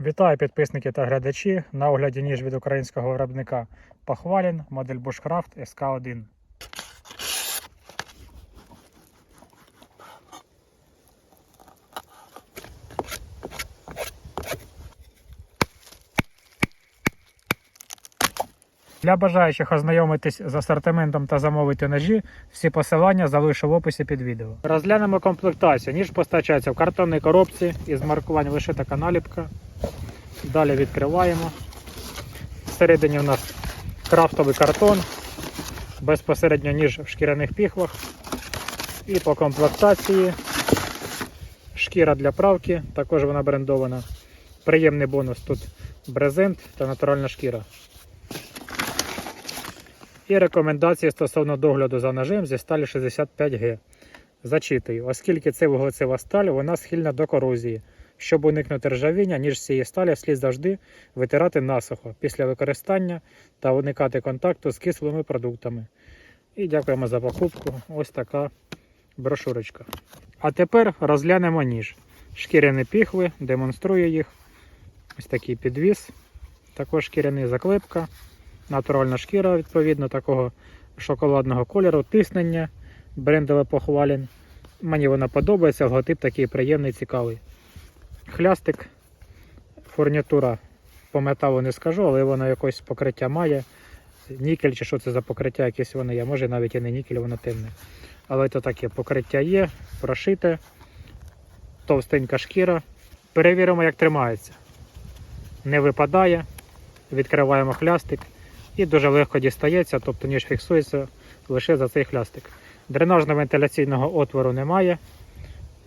Вітаю підписники та глядачі. На огляді ніж від українського виробника Похвалін, модель Bushcraft SK1. Для бажаючих ознайомитись з асортиментом та замовити ножі, всі посилання залишу в описі під відео. Розглянемо комплектацію. Ніж постачається в картонній коробці із маркувань лише така наліпка. Далі відкриваємо. Всередині у нас крафтовий картон, безпосередньо ніж в шкіряних піхвах. І по комплектації шкіра для правки, також вона брендована. Приємний бонус тут брезент та натуральна шкіра. І рекомендації стосовно догляду за ножем зі сталі 65Г. Зачитую, оскільки це вуглецева сталь, вона схильна до корозії. Щоб уникнути ржавіння, ніж цієї сталі слід завжди витирати насухо після використання та уникати контакту з кислими продуктами. І дякуємо за покупку. Ось така брошурочка. А тепер розглянемо ніж. Шкіряні піхви, демонструю їх. Ось такий підвіс. Також шкіряний заклепка. Натуральна шкіра, відповідно, такого шоколадного кольору, тиснення, брендове похвалін. Мені вона подобається, логотип такий приємний, цікавий. Хлястик, фурнітура по металу не скажу, але воно якось покриття має. Нікель чи що це за покриття, якесь воно є. Може навіть і не нікель, воно темне. Але то таке покриття є, прошите, товстенька шкіра. Перевіримо, як тримається. Не випадає. Відкриваємо хлястик і дуже легко дістається, тобто ніж фіксується лише за цей хлястик. Дренажно-вентиляційного отвору немає.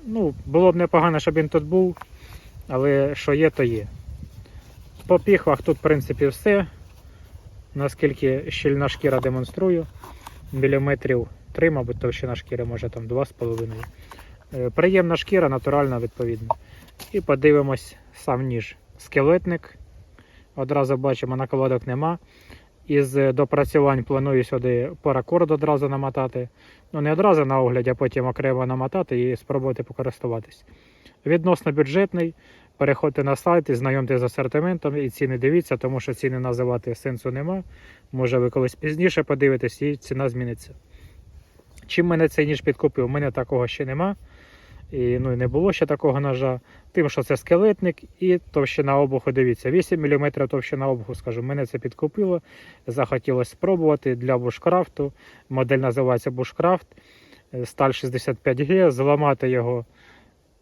Ну, Було б непогано, щоб він тут був, але що є, то є. По піхвах тут, в принципі, все. Наскільки щільна шкіра демонструю. Міліметрів 3, мабуть, товщина шкіри, може там 2,5. Е, Приємна шкіра, натуральна, відповідно. І подивимось сам ніж. Скелетник. Одразу бачимо, накладок нема. Із допрацювань планую сюди паракорд одразу намотати. Ну, не одразу на огляді, а потім окремо намотати і спробувати покористуватись. Відносно бюджетний. Переходьте на сайт і знайомтесь з асортиментом і ціни дивіться, тому що ціни називати сенсу нема. Може ви колись пізніше подивитесь і ціна зміниться. Чим мене цей ніж підкупив? У мене такого ще нема. І ну, і не було ще такого ножа. Тим, що це скелетник і товщина обуху, дивіться, 8 мм товщина обуху, скажу, мене це підкупило. Захотілося спробувати для бушкрафту. Модель називається Bushcraft. Сталь 65G, зламати його.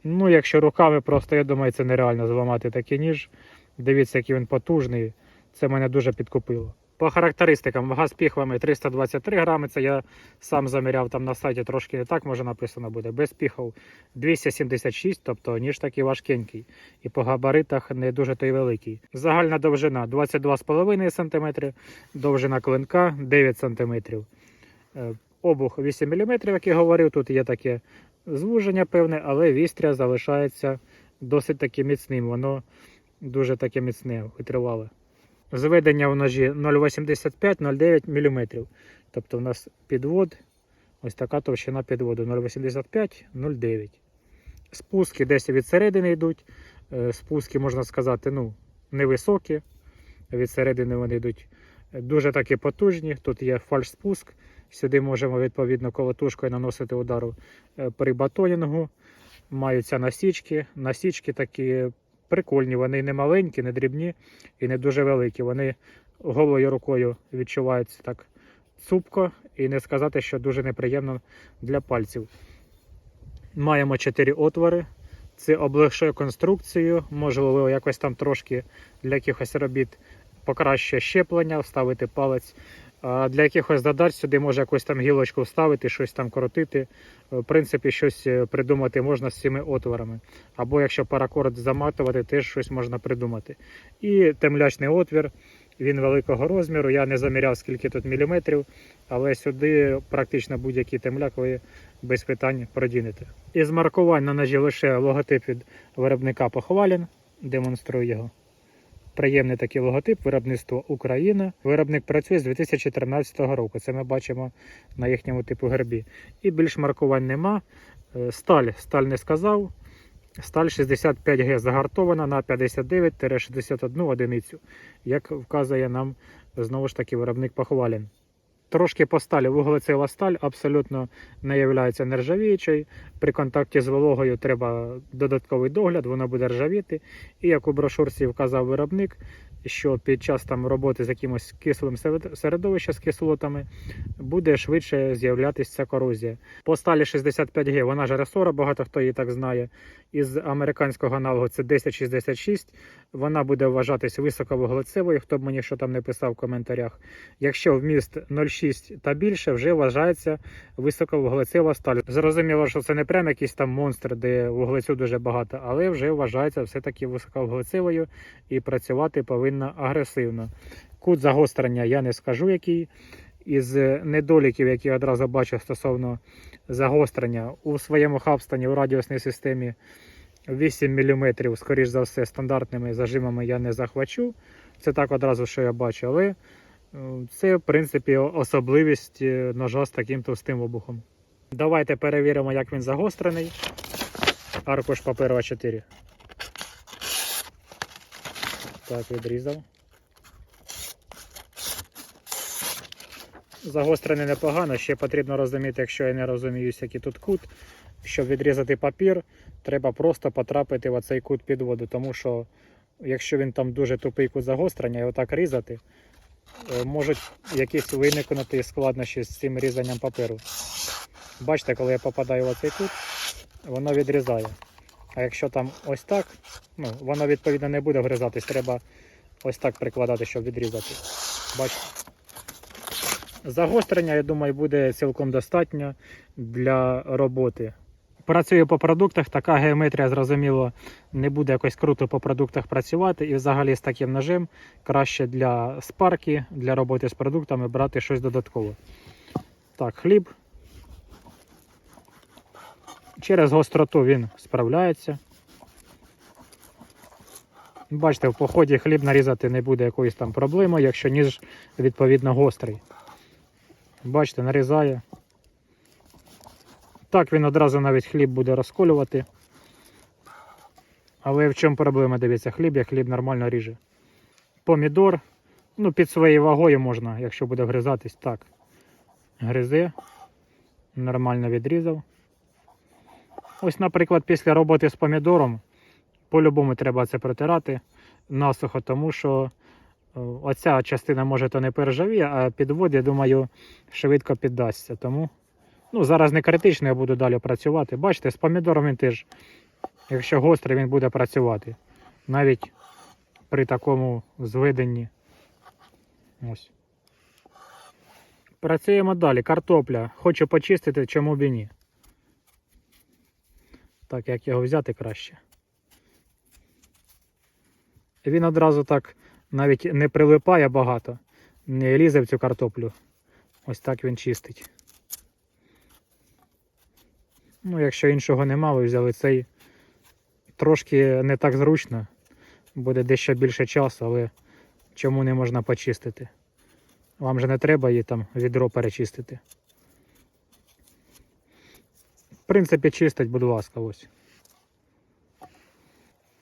Ну, якщо руками, просто я думаю, це нереально зламати такий ніж. Дивіться, який він потужний. Це мене дуже підкупило. По характеристикам, вага з піхвами 323 грами. Це я сам заміряв там на сайті, трошки не так може написано буде. Без піхов 276, тобто ніж такий важкенький. І по габаритах не дуже той великий. Загальна довжина 22,5 см, довжина клинка 9 см. Е, Обух 8 мм, як я говорив, тут є таке звуження певне, але вістря залишається досить таки міцним. Воно дуже таке міцне, витривале. Зведення в ножі 0,85-0,9 мм. Тобто у нас підвод, ось така товщина підводу 0,85-0,9. Спуски десь від середини йдуть. Е, Спуски, можна сказати, ну, невисокі. Від середини вони йдуть дуже такі потужні. Тут є фальш-спуск. Сюди можемо відповідно колотушкою наносити удару е, при батонінгу. Маються насічки. Насічки такі прикольні, вони не маленькі, не дрібні і не дуже великі. Вони голою рукою відчуваються так цупко і не сказати, що дуже неприємно для пальців. Маємо 4 отвори. Це облегшує конструкцію, можливо, якось там трошки для якихось робіт покращує щеплення, вставити палець. Для якихось задач сюди може якусь там гілочку вставити, щось там крутити. В принципі, щось е, придумати можна з цими отворами. Або якщо паракорд заматувати, теж щось можна придумати. І темлячний отвір, він великого розміру. Я не заміряв, скільки тут міліметрів, але сюди практично будь-який темляк ви без питань продінете. Із маркувань на ножі лише логотип від виробника похвалін. Демонструю його. Приємний такий логотип, виробництво Україна. Виробник працює з 2013 року. Це ми бачимо на їхньому типу гербі. І більш маркувань нема. Е, Сталь, сталь не сказав. Сталь 65Г загартована на 59-61 одиницю, як вказує нам знову ж таки виробник похвалін. Трошки по сталі вуглецева сталь абсолютно не є нержавіючою. При контакті з вологою треба додатковий догляд, воно буде ржавіти. І як у брошурці вказав виробник, що під час там роботи з якимось кислим середовищем з кислотами буде швидше з'являтися ця корозія. По сталі 65Г вона ж ресора, багато хто її так знає. Із американського аналогу це 1066. Вона буде вважатись високовуглецевою, хто б мені що там не писав в коментарях. Якщо вміст 0,6 та більше, вже вважається високовуглецева сталь. Зрозуміло, що це не прям якийсь там монстр, де вуглецю дуже багато, але вже вважається все-таки високовуглецевою і працювати повинна агресивно. Кут загострення я не скажу який. Із недоліків, які я одразу бачу стосовно загострення у своєму хабстані у радіусній системі 8 мм, скоріш за все, стандартними зажимами я не захвачу. Це так одразу, що я бачу, але е, це, в принципі, особливість е, ножа з таким товстим обухом. Давайте перевіримо, як він загострений. Аркуш паперу А4. Так, відрізав. Загострений непогано, ще потрібно розуміти, якщо я не розумію, який тут кут. Щоб відрізати папір, треба просто потрапити в оцей кут підводу, тому що якщо він там дуже тупий кут загострення і отак різати, е, можуть якісь виникнути складнощі з цим різанням паперу. Бачите, коли я попадаю в оцей кут, воно відрізає. А якщо там ось так, ну, воно відповідно не буде вгризатись, треба ось так прикладати, щоб відрізати. Бачите? Загострення, я думаю, буде цілком достатньо для роботи. Працюю по продуктах, така геометрія, зрозуміло, не буде якось круто по продуктах працювати. І взагалі з таким ножем краще для спарки, для роботи з продуктами брати щось додаткове. Так, хліб. Через гостроту він справляється. Бачите, в поході хліб нарізати не буде якоюсь там проблемою, якщо ніж відповідно гострий. Бачите, нарізає. Так він одразу навіть хліб буде розколювати. Але в чому проблема? Дивіться, хліб, як хліб нормально ріже. Помідор. Ну, під своєю вагою можна, якщо буде гризатись, так. Гризе. Нормально відрізав. Ось, наприклад, після роботи з помідором, по-любому треба це протирати насухо, тому що е, оця частина може то не пережавіє, а підвод, я думаю, швидко піддасться. Тому ну, зараз не критично, я буду далі працювати. Бачите, з помідором він теж, якщо гострий, він буде працювати. Навіть при такому зведенні. Ось. Працюємо далі. Картопля. Хочу почистити, чому б і ні. Так, як його взяти краще. Він одразу так навіть не прилипає багато, не лізе в цю картоплю. Ось так він чистить. Ну, якщо іншого нема, ви взяли цей трошки не так зручно. Буде дещо більше часу, але чому не можна почистити? Вам же не треба її там відро перечистити. В принципі, чистить, будь ласка, ось.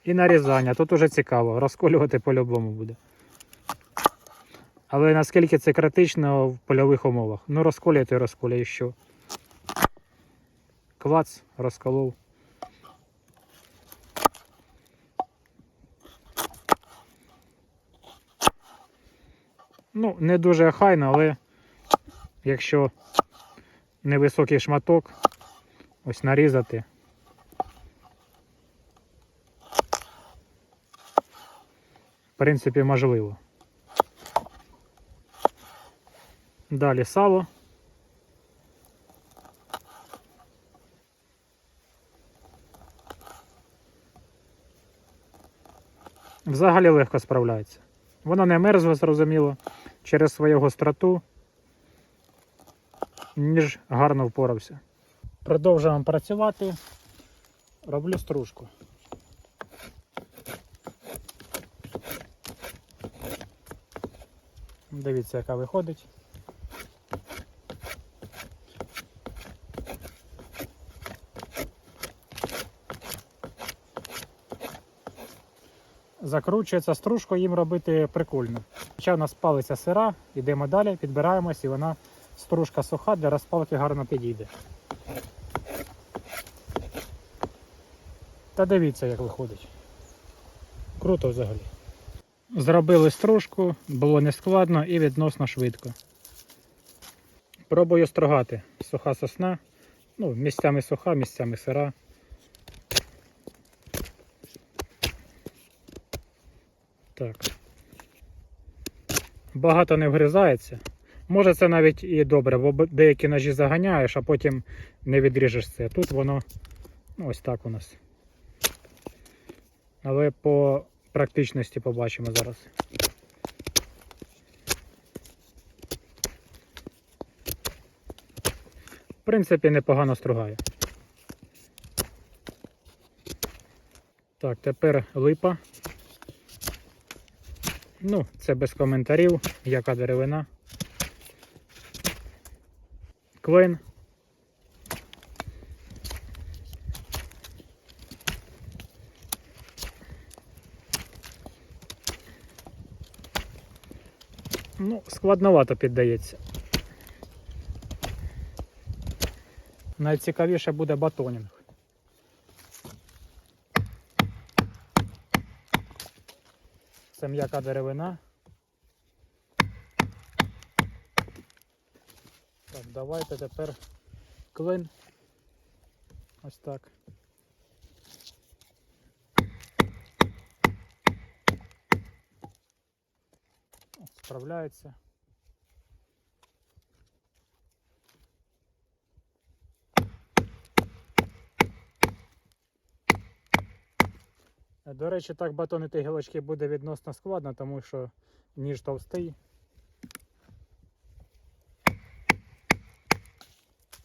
І нарізання. Тут уже цікаво, розколювати по-любому буде. Але наскільки це критично в польових умовах? Ну, розколюєте розколює, що? Клац, розколов. Ну, не дуже хайно, але якщо невисокий шматок, ось нарізати. В принципі, можливо. Далі сало. Взагалі легко справляється. Вона не мерзла, зрозуміло, через свою гостроту, ніж гарно впорався. Продовжуємо працювати. Роблю стружку. Дивіться, яка виходить. Закручується стружку, їм робити прикольно. Хоча у нас палиця сира, йдемо далі, підбираємось і вона стружка суха для розпалки гарно підійде. Та дивіться, як виходить. Круто взагалі. Зробили стружку, було нескладно і відносно швидко. Пробую строгати. Суха сосна. Ну, місцями суха, місцями сира. Так. Багато не вгризається. Може це навіть і добре, бо деякі ножі заганяєш, а потім не відріжеш це. Тут воно ну, ось так у нас. Але по практичності побачимо зараз. В принципі, непогано стругає. Так, тепер липа. Ну, це без коментарів, яка деревина. Клин. Ну, складновато піддається. Найцікавіше буде батонінг. Це м'яка деревина. Так, давайте тепер клин. Ось так. Справляється. До речі, так батонити гілочки буде відносно складно, тому що ніж товстий.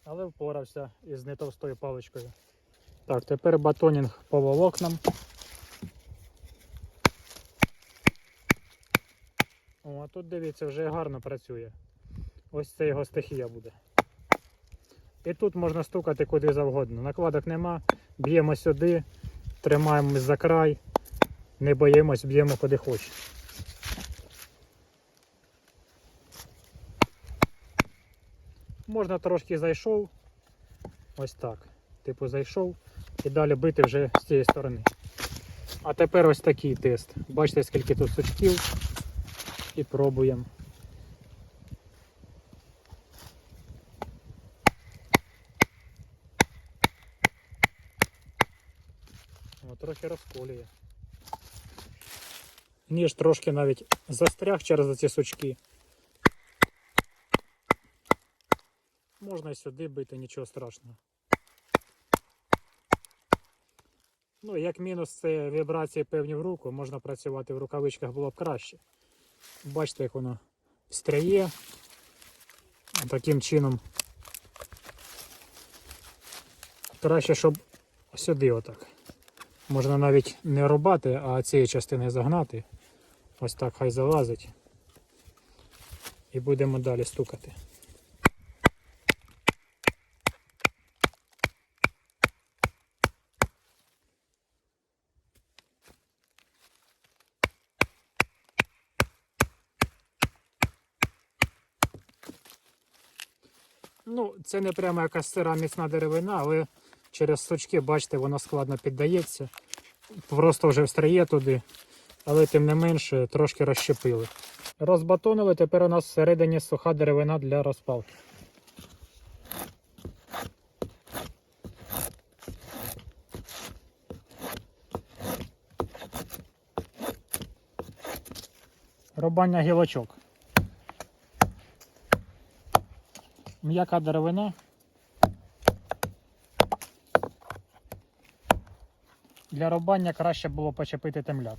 Але впорався із нетовстою паличкою. Так, тепер батонінг по волокнам. О, а тут дивіться, вже гарно працює. Ось це його стихія буде. І тут можна стукати куди завгодно. Накладок нема, б'ємо сюди, тримаємось за край, не боїмось, б'ємо куди хоче. Можна трошки зайшов. Ось так. Типу зайшов і далі бити вже з цієї сторони. А тепер ось такий тест. Бачите, скільки тут сучків. І пробуємо. О, трохи розколює. Ніж трошки навіть застряг через ці сучки. Можна і сюди бити, нічого страшного. Ну, як мінус, це вібрації певні в руку, можна працювати в рукавичках було б краще. Бачите, як воно стряє. Таким чином. Краще, щоб сюди отак. Можна навіть не рубати, а цієї частини загнати. Ось так хай залазить. І будемо далі стукати. Ну, це не прямо якась сира міцна деревина, але через сучки, бачите, воно складно піддається. Просто вже встряє туди, але тим не менше трошки розщепили. Розбатонили, тепер у нас всередині суха деревина для розпалки. Рубання гілочок. М'яка деревина. Для рубання краще було почепити темляк.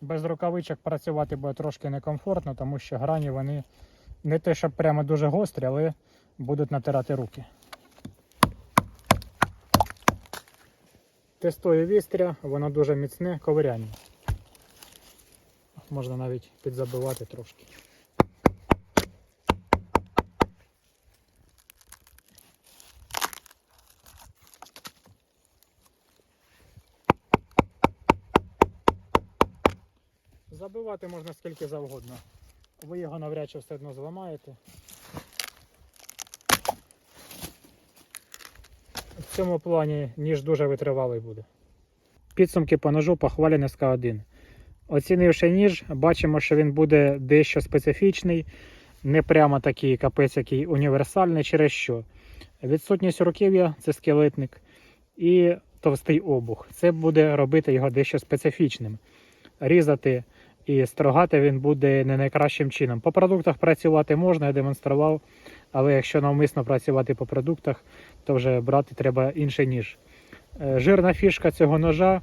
Без рукавичок працювати буде трошки некомфортно, тому що грані вони не те, щоб прямо дуже гострі, але будуть натирати руки. Тестую вістря, воно дуже міцне, ковиряння. Можна навіть підзабивати трошки. Забивати можна скільки завгодно. Ви його навряд чи все одно зламаєте. В цьому плані ніж дуже витривалий буде. Підсумки по ножу похвалені СК1. Оцінивши ніж, бачимо, що він буде дещо специфічний, не прямо такий капець, який універсальний, через що. Відсутність руків'я це скелетник, і товстий обух. Це буде робити його дещо специфічним. Різати і строгати він буде не найкращим чином. По продуктах працювати можна, я демонстрував, але якщо навмисно працювати по продуктах, то вже брати треба інший ніж. Е, Жирна фішка цього ножа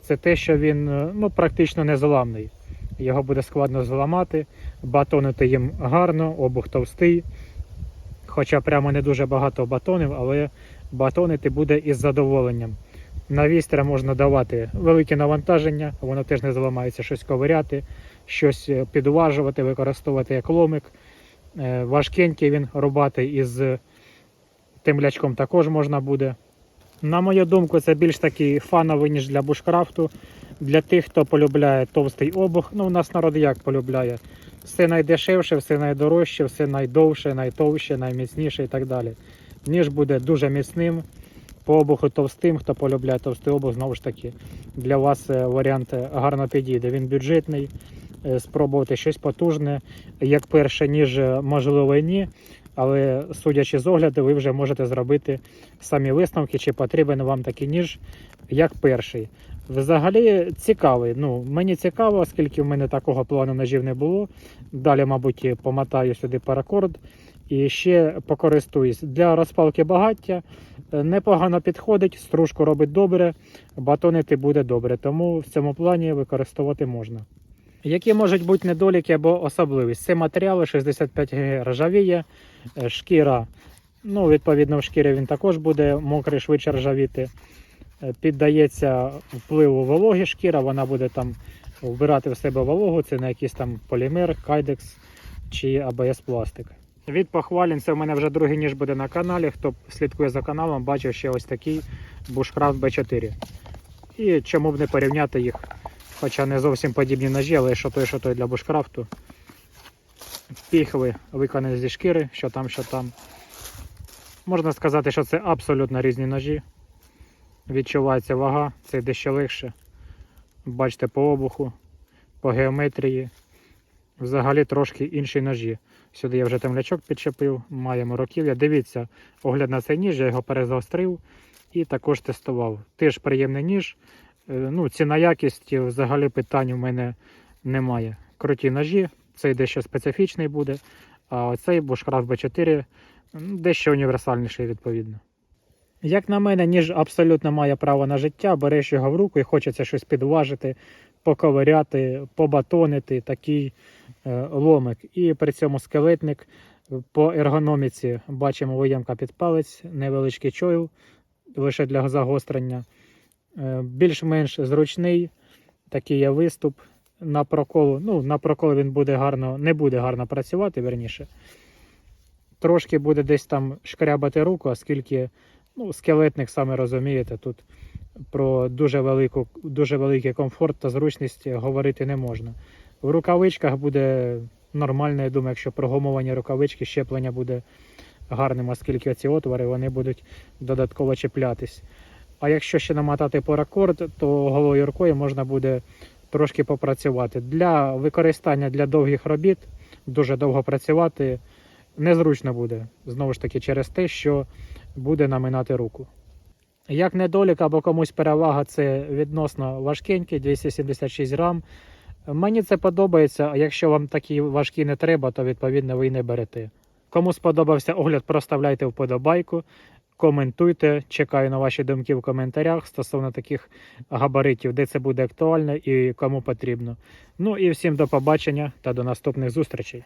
це те, що він е, ну, практично незламний. Його буде складно зламати, батонити їм гарно, обух товстий. Хоча прямо не дуже багато батонів, але батонити буде із задоволенням. На вістря можна давати велике навантаження, воно теж не зламається, щось ковиряти, щось е, підважувати, використовувати як ломик. Е, Важкенький він рубати із темлячком також можна буде. На мою думку, це більш такий фановий, ніж для бушкрафту. Для тих, хто полюбляє товстий обух. Ну, у нас народ як полюбляє. Все найдешевше, все найдорожче, все найдовше, найтовще, найміцніше і так далі. Ніж буде дуже міцним. По обуху товстим, хто полюбляє товстий обух, знову ж таки, для вас е, варіант е, гарно підійде. Він бюджетний, е, спробувати щось потужне, як перше, ніж можливо і ні. Але судячи з огляду, ви вже можете зробити самі висновки, чи потрібен вам такий ніж, як перший. Взагалі цікавий. Ну, мені цікаво, оскільки в мене такого плану ножів не було. Далі, мабуть, помотаю сюди паракорд і ще покористуюсь. Для розпалки багаття е, непогано підходить, стружку робить добре, батонити буде добре, тому в цьому плані використовувати можна. Які можуть бути недоліки або особливість? Це матеріали 65 г ржавіє, е, шкіра. Ну, відповідно, в шкірі він також буде мокрий, швидше ржавіти. Е, Піддається впливу вологи шкіра, вона буде там вбирати в себе вологу, це не якийсь там полімер, кайдекс чи АБС пластик. Від похвалень, це в мене вже другий ніж буде на каналі. Хто слідкує за каналом, бачив ще ось такий Bushcraft B4. І чому б не порівняти їх, хоча не зовсім подібні ножі, але що той, що той для бушкрафту. Піхви виконані зі шкіри, що там, що там. Можна сказати, що це абсолютно різні ножі. Відчувається вага, це дещо легше. Бачите, по обуху, по геометрії. Взагалі трошки інші ножі. Сюди я вже темлячок підчепив, маємо руків'я. Дивіться, огляд на цей ніж, я його перезагострив і також тестував. Теж приємний ніж. Е, Ну, ціна якість взагалі питань у мене немає. Круті ножі, цей дещо специфічний буде, а оцей Bushcraft B4 дещо універсальніший відповідно. Як на мене, ніж абсолютно має право на життя, береш його в руку і хочеться щось підважити, поковиряти, побатонити, такий е, ломик. І при цьому скелетник по ергономіці бачимо виємка під палець, невеличкий чойл лише для загострення. Е, Більш-менш зручний, такий є виступ. На проколу, ну, на прокол він буде гарно, не буде гарно працювати, верніше. Трошки буде десь там шкрябати руку, оскільки ну, скелетник, саме розумієте, тут про дуже, велику, дуже великий комфорт та зручність говорити не можна. В рукавичках буде нормально, я думаю, якщо прогумовані рукавички, щеплення буде гарним, оскільки ці отвори вони будуть додатково чіплятись. А якщо ще намотати паракорд, то голою рукою можна буде трошки попрацювати. Для використання для довгих робіт, дуже довго працювати, незручно буде. Знову ж таки, через те, що буде наминати руку. Як недолік або комусь перевага, це відносно важкенький, 276 грам. Мені це подобається, а якщо вам такі важкі не треба, то відповідно ви й не берете. Кому сподобався огляд, проставляйте вподобайку, коментуйте. Чекаю на ваші думки в коментарях стосовно таких габаритів, де це буде актуально і кому потрібно. Ну і всім до побачення та до наступних зустрічей.